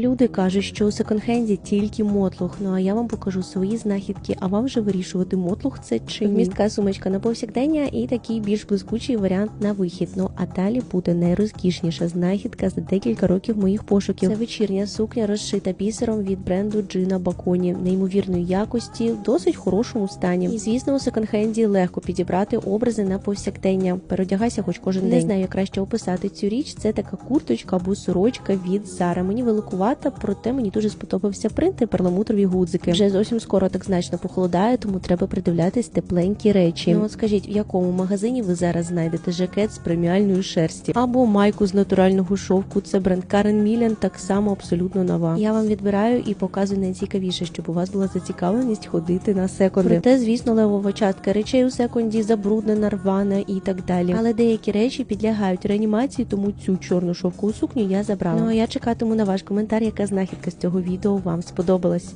Люди кажуть, що у секонд-хенді тільки мотлух. Ну а я вам покажу свої знахідки, а вам вже вирішувати, мотлух це чи ні. Містка сумочка на повсякдення і такий більш блискучий варіант на вихід. Ну а далі буде найрозкішніша знахідка за декілька років моїх пошуків. Це вечірня сукня, розшита бісером від бренду Джина Баконі, неймовірної якості, в досить хорошому стані. І звісно, у секонд-хенді легко підібрати образи на повсякдення. Переодягайся хоч кожен день. Не знаю, як краще описати цю річ. Це така курточка або сорочка від Zara. Мені великувата, проте мені дуже сподобався принт і перламутрові гудзики. Вже зовсім скоро так значно похолодає, тому треба придивлятись тепленькі речі. Ну от скажіть, в якому магазині ви зараз знайдете жакет з преміальної шерсті або майку з натурального шовку? Це бренд Карен Мілян, так само абсолютно нова. Я вам відбираю і показую найцікавіше, щоб у вас була зацікавленість ходити на секонди. Проте, звісно, левова частка речей у секонді забруднена, рвана і так далі. Але деякі речі підлягають реанімації, тому цю чорну шовкову сукню я забрала. Ну а я чекатиму на ваш коментар, яка знахідка з цього відео вам сподобалась.